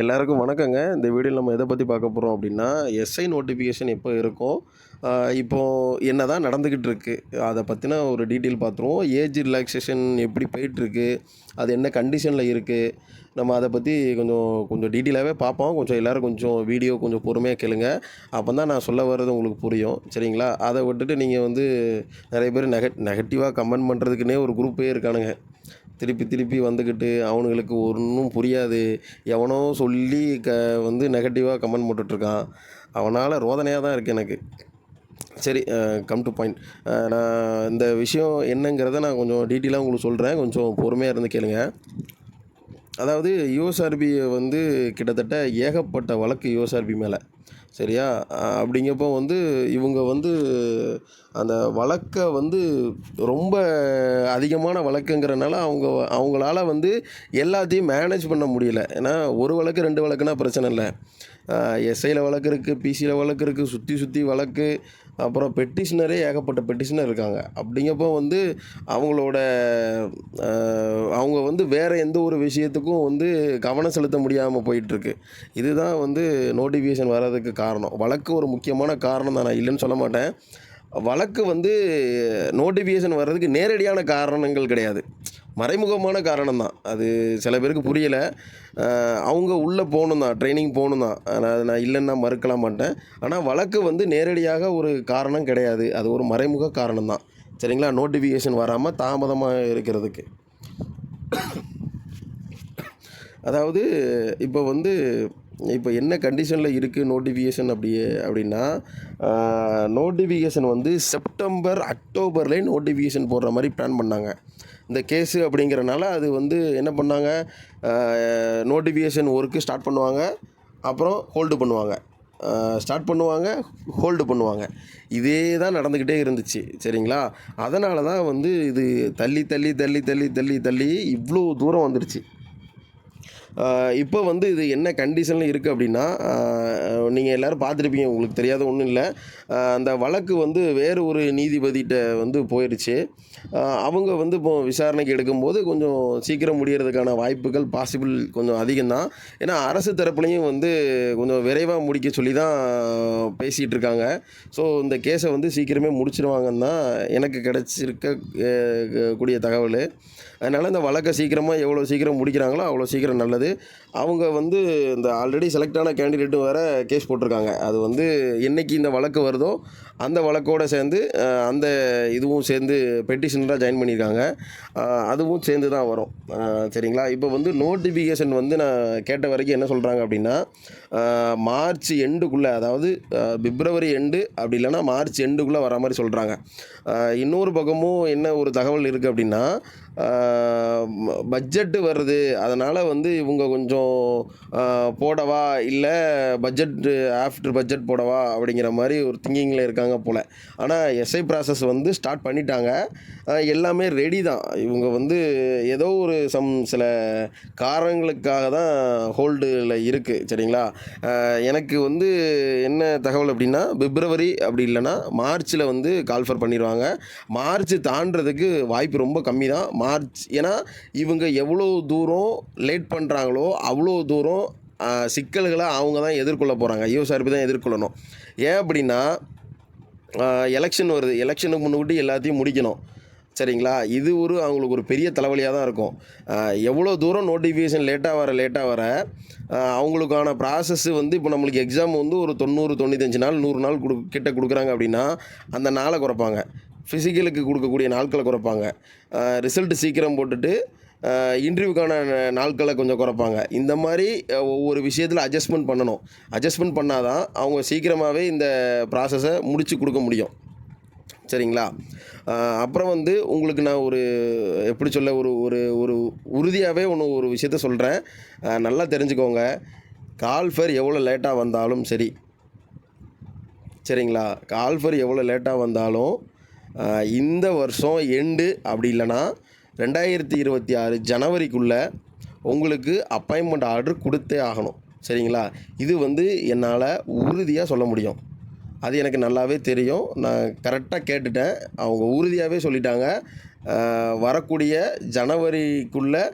எல்லாருக்கும் வணக்கங்க. இந்த வீடியோவில் நம்ம எதை பற்றி பார்க்க போகிறோம் அப்படின்னா எஸ்ஐ நோட்டிஃபிகேஷன் எப்போ இருக்கும்? இப்போது இப்போ என்ன தான் நடந்துக்கிட்டு இருக்கு? அதை பற்றின ஒரு டீட்டெயில் பார்த்துருவோம் ஏஜ் ரிலாக்ஸேஷன் எப்படி போயிட்டுருக்கு? அது என்ன கண்டிஷனில் இருக்குது நம்ம அதை பற்றி கொஞ்சம் கொஞ்சம் டீட்டெயிலாகவே பார்ப்போம். கொஞ்சம் எல்லோரும் கொஞ்சம் வீடியோ கொஞ்சம் பொறுமையாக கேளுங்க. அப்போ தான் நான் சொல்ல வர்றது உங்களுக்கு புரியும். சரிங்களா? அதை விட்டுட்டு நீங்கள் வந்து நிறைய பேர் நெக நெகட்டிவாக கமெண்ட் பண்ணுறதுக்குன்னே ஒரு குரூப்பே இருக்கானுங்க. திருப்பி திருப்பி வந்துக்கிட்டு அவனுங்களுக்கு ஒன்றும் புரியாது. எவனோ சொல்லி க வந்து நெகட்டிவாக கமெண்ட் போட்டுட்ருக்கான். அவனால் ரோதனையாக தான் இருக்குது எனக்கு. சரி கம் டு பாயிண்ட் நான் இந்த விஷயம் என்னங்கிறத நான் கொஞ்சம் டீட்டெயிலாக உங்களுக்கு சொல்கிறேன் கொஞ்சம் பொறுமையாக இருந்து கேளுங்க. அதாவது யூஎஸ்ஆர்பியை வந்து கிட்டத்தட்ட ஏகப்பட்ட வழக்கு யூஎஸ்ஆர்பி மேலே. சரியா? அப்படிங்கப்போ வந்து இவங்க வந்து அந்த வழக்கை வந்து ரொம்ப அதிகமான வழக்குங்கிறனால அவங்க அவங்களால வந்து எல்லாத்தையும் மேனேஜ் பண்ண முடியல. ஏன்னா ஒரு வழக்கு ரெண்டு வழக்குனா பிரச்சனை இல்லை. எஸ்ஐயில் வழக்கு இருக்குது பிசியில் வழக்கு இருக்குது சுற்றி சுற்றி வழக்கு அப்புறம் பெட்டிஷனரே ஏகப்பட்ட பெட்டிஷனர் இருக்காங்க. அப்படிங்கப்போ வந்து அவங்களோட அவங்க வந்து வேறு எந்த ஒரு விஷயத்துக்கும் வந்து கவனம் செலுத்த முடியாமல் போயிட்டுருக்கு இதுதான் வந்து நோட்டிஃபிகேஷன் வர்றதுக்கு காரணம். வழக்கு ஒரு முக்கியமான காரணம் தான். நான் இல்லைன்னு சொல்ல மாட்டேன். வழக்கு வந்து நோட்டிஃபிகேஷன் வர்றதுக்கு நேரடியான காரணங்கள் கிடையாது. மறைமுகமான காரணம் தான். அது சில பேருக்கு புரியலை. அவங்க உள்ளே போகணும் தான். ட்ரைனிங் போகணும் தான். நான் நான் இல்லைன்னா மறுக்கலாம் மாட்டேன். ஆனால் வழக்கு வந்து நேரடியாக ஒரு காரணம் கிடையாது. அது ஒரு மறைமுக காரணம் தான். சரிங்களா? நோட்டிஃபிகேஷன் வராமல் தாமதமாக இருக்கிறதுக்கு. அதாவது இப்போ வந்து இப்போ என்ன கண்டிஷனில் இருக்குது நோட்டிஃபிகேஷன் அப்படியே அப்படின்னா நோட்டிஃபிகேஷன் வந்து செப்டம்பர் அக்டோபர்லேயே நோட்டிஃபிகேஷன் போடுற மாதிரி பிளான் பண்ணாங்க. இந்த கேஸு அப்படிங்கிறனால அது வந்து என்ன பண்ணாங்க? நோட்டிஃபிகேஷன் ஒர்க்கு ஸ்டார்ட் பண்ணுவாங்க. அப்புறம் ஹோல்டு பண்ணுவாங்க. ஸ்டார்ட் பண்ணுவாங்க ஹோல்டு பண்ணுவாங்க. இதே தான் நடந்துக்கிட்டே இருந்துச்சு. சரிங்களா? அதனால தான் வந்து இது தள்ளி தள்ளி தள்ளி தள்ளி தள்ளி தள்ளி இவ்வளோ தூரம் வந்துடுச்சு இப்போ வந்து இது என்ன கண்டிஷனில் இருக்குது அப்படின்னா நீங்கள் எல்லோரும் பார்த்துருப்பீங்க உங்களுக்கு தெரியாத ஒன்றும் இல்லை. அந்த வழக்கு வந்து வேறு ஒரு நீதிபதிகிட்ட வந்து போயிடுச்சு. அவங்க வந்து இப்போ விசாரணைக்கு எடுக்கும்போது கொஞ்சம் சீக்கிரம் முடியறதுக்கான வாய்ப்புகள் பாசிபிள் கொஞ்சம் அதிகம்தான். ஏன்னா அரசு தரப்புலையும் வந்து கொஞ்சம் விரைவாக முடிக்க சொல்லி தான் பேசிகிட்டு இருக்காங்க. ஸோ இந்த கேஸை வந்து சீக்கிரமே முடிச்சிருவாங்கன்னு தான் எனக்கு கிடச்சிருக்க கூடிய தகவல். அதனால் இந்த வழக்கை சீக்கிரமாக எவ்வளோ சீக்கிரம் முடிக்கிறாங்களோ அவ்வளோ சீக்கிரம் நல்லது அவங்க வந்து இந்த ஆல்ரெடி செலக்டான கேண்டிடேட்டும் வேறு கேஸ் போட்டிருக்காங்க. அது வந்து என்னைக்கு இந்த வழக்கு வருதோ அந்த வழக்கோடு சேர்ந்து அந்த இதுவும் சேர்ந்து பெட்டிஷனராக ஜாயின் பண்ணியிருக்காங்க. அதுவும் சேர்ந்து தான் வரும். சரிங்களா? இப்போ வந்து நோட்டிஃபிகேஷன் வந்து நான் கேட்ட வரைக்கும் என்ன சொல்கிறாங்க அப்படின்னா மார்ச் எண்டுக்குள்ளே அதாவது பிப்ரவரி எண்டு அப்படி இல்லைன்னா மார்ச் எண்டுக்குள்ளே வர மாதிரி சொல்கிறாங்க இன்னொரு பக்கமும் என்ன ஒரு தகவல் இருக்குது அப்படின்னா பட்ஜெட்டு வருது. அதனால் வந்து இவங்க கொஞ்சம் போடவா? இல்லை பட்ஜெட் ஆஃப்டர் பட்ஜெட் போடவா? அப்படிங்கிற மாதிரி ஒரு திங்கிங்கில் இருக்காங்க போல். ஆனால் எஸ்ஐ ப்ராசஸ் வந்து ஸ்டார்ட் பண்ணிட்டாங்க. எல்லாமே ரெடி தான். இவங்க வந்து ஏதோ ஒரு சம் சில காரணங்களுக்காக தான் ஹோல்டில் இருக்குது சரிங்களா? எனக்கு வந்து என்ன தகவல் அப்படின்னா பிப்ரவரி அப்படி இல்லைன்னா மார்ச்சில் வந்து கால்ஃபர் பண்ணிடுவாங்க மார்ச் தாண்டதுக்கு வாய்ப்பு ரொம்ப கம்மி தான். மார்ச் ஏன்னா இவங்க எவ்வளோ தூரம் லேட் பண்ணுறாங்களோ அவ்வளோ தூரம் சிக்கல்களை அவங்க தான் எதிர்கொள்ள போகிறாங்க யூஎஸ்ஆர்பி தான் எதிர்கொள்ளணும். ஏன் அப்படின்னா எலெக்ஷன் வருது. எலெக்ஷனுக்கு முன்னுக்கிட்டு எல்லாத்தையும் முடிக்கணும். சரிங்களா? இது ஒரு அவங்களுக்கு ஒரு பெரிய தலைவலியாக தான் இருக்கும். எவ்வளோ தூரம் நோட்டிஃபிகேஷன் லேட்டாக வர லேட்டாக வர அவங்களுக்கான ப்ராசஸ் வந்து இப்போ நம்மளுக்கு எக்ஸாம் வந்து ஒரு தொண்ணூறு தொண்ணூத்தஞ்சு நாள் நூறு நாள் கொடு கிட்ட கொடுக்குறாங்க அப்படின்னா அந்த நாளை குறைப்பாங்க. ஃபிசிக்கலுக்கு கொடுக்கக்கூடிய நாட்களை குறைப்பாங்க. ரிசல்ட் சீக்கிரம் போட்டுட்டு இன்டர்வியூக்கான நாட்களை கொஞ்சம் குறைப்பாங்க. இந்த மாதிரி ஒவ்வொரு விஷயத்தில் அட்ஜஸ்ட்மெண்ட் பண்ணணும். அட்ஜஸ்ட்மெண்ட் பண்ணால் தான் அவங்க சீக்கிரமாகவே இந்த ப்ராசஸை முடித்து கொடுக்க முடியும். சரிங்களா? அப்புறம் வந்து உங்களுக்கு நான் ஒரு எப்படி சொல்ல ஒரு ஒரு ஒரு உறுதியாகவே ஒன்று ஒரு விஷயத்த சொல்கிறேன் நல்லா தெரிஞ்சுக்கோங்க. கால்ஃபர் எவ்வளோ லேட்டாக வந்தாலும் சரி. சரிங்களா? கால்ஃபர் எவ்வளோ லேட்டாக வந்தாலும் இந்த வருஷம் எண்டு அப்படி இல்லைன்னா ரெண்டாயிரத்தி இருபத்தி ஆறு ஜனவரிக்குள்ளே உங்களுக்கு அப்பாயின்மெண்ட் ஆர்டர் கொடுத்தே ஆகணும். சரிங்களா? இது வந்து என்னால் உறுதியாக சொல்ல முடியும். அது எனக்கு நல்லாவே தெரியும். நான் கரெக்டாக கேட்டுட்டேன். அவங்க உறுதியாகவே சொல்லிட்டாங்க. வரக்கூடிய ஜனவரிக்குள்ளே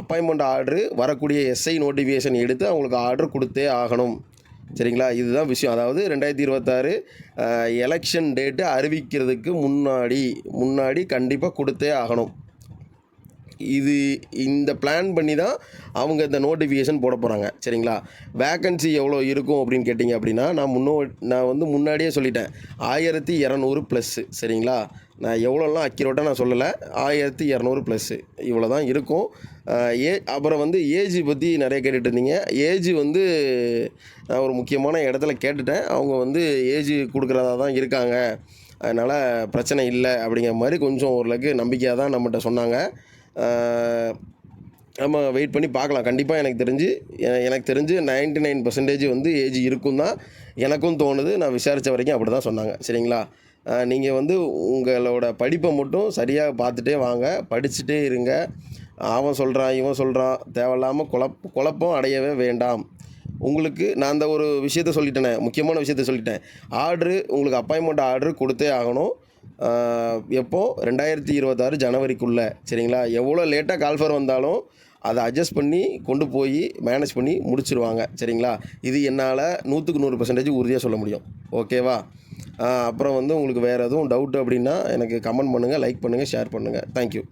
அப்பாயின்மெண்ட் ஆர்டரு வரக்கூடிய எஸ்ஐ நோட்டிஃபிகேஷன் எடுத்து அவங்களுக்கு ஆர்டர் கொடுத்தே ஆகணும். சரிங்களா? இதுதான் விஷயம். அதாவது ரெண்டாயிரத்தி இருபத்தாறு எலெக்ஷன் டேட்டு அறிவிக்கிறதுக்கு முன்னாடி முன்னாடி கண்டிப்பாக கொடுத்தே ஆகணும். இது இந்த பிளான் பண்ணி தான் அவங்க இந்த நோட்டிஃபிகேஷன் போட போகிறாங்க சரிங்களா? வேக்கன்சி எவ்வளோ இருக்கும் அப்படின்னு கேட்டிங்க அப்படின்னா நான் முன்னோ நான் வந்து முன்னாடியே சொல்லிட்டேன். ஆயிரத்தி இரநூறு ப்ளஸ்ஸு சரிங்களா? நான் எவ்வளோலாம் அக்யூரேட்டாக நான் சொல்லலை. ஆயிரத்தி இரநூறு ப்ளஸ்ஸு இவ்வளோ தான் இருக்கும் ஏ அப்புறம் வந்து ஏஜ் பற்றி நிறைய கேட்டுட்டு இருந்தீங்க. ஏஜ் வந்து நான் ஒரு முக்கியமான இடத்துல கேட்டுட்டேன். அவங்க வந்து ஏஜ் கொடுக்குறதா தான் இருக்காங்க. அதனால் பிரச்சனை இல்லை அப்படிங்கிற மாதிரி கொஞ்சம் ஓரளவுக்கு நம்பிக்கையாக தான் நம்மகிட்ட சொன்னாங்க. நம்ம வெயிட் பண்ணி பார்க்கலாம். கண்டிப்பாக எனக்கு தெரிஞ்சு எனக்கு தெரிஞ்சு 99% நைன் பர்சன்டேஜ் வந்து ஏஜ் இருக்கும் தான் எனக்கும் தோணுது. நான் விசாரித்த வரைக்கும் அப்படி தான் சொன்னாங்க. சரிங்களா? நீங்கள் வந்து உங்களோட படிப்பை மட்டும் சரியாக பார்த்துட்டே வாங்க. படிச்சுட்டே இருங்க. அவன் சொல்கிறான் இவன் சொல்கிறான் தேவையில்லாமல் குழப் குழப்பம் அடையவே வேண்டாம். உங்களுக்கு நான் அந்த ஒரு விஷயத்த சொல்லிட்டேனே முக்கியமான விஷயத்த சொல்லிட்டேன். ஆர்டரு உங்களுக்கு அப்பாயின்மெண்ட் ஆர்டரு கொடுத்தே ஆகணும். எப்போது ரெண்டாயிரத்தி இருபத்தாறு ஜனவரிக்குள்ளே. சரிங்களா? எவ்வளோ லேட்டாக கால்ஃபர் வந்தாலும் அதை அட்ஜஸ்ட் பண்ணி கொண்டு போய் மேனேஜ் பண்ணி முடிச்சிருவாங்க. சரிங்களா? இது என்னால் நூற்றுக்கு நூறு பர்சன்டேஜ் உறுதியாக சொல்ல முடியும். ஓகேவா அப்புறம் வந்து உங்களுக்கு வேறு எதுவும் டவுட் அப்படின்னா எனக்கு கமெண்ட் பண்ணுங்கள் லைக் பண்ணுங்கள் ஷேர் பண்ணுங்கள் தேங்க்யூ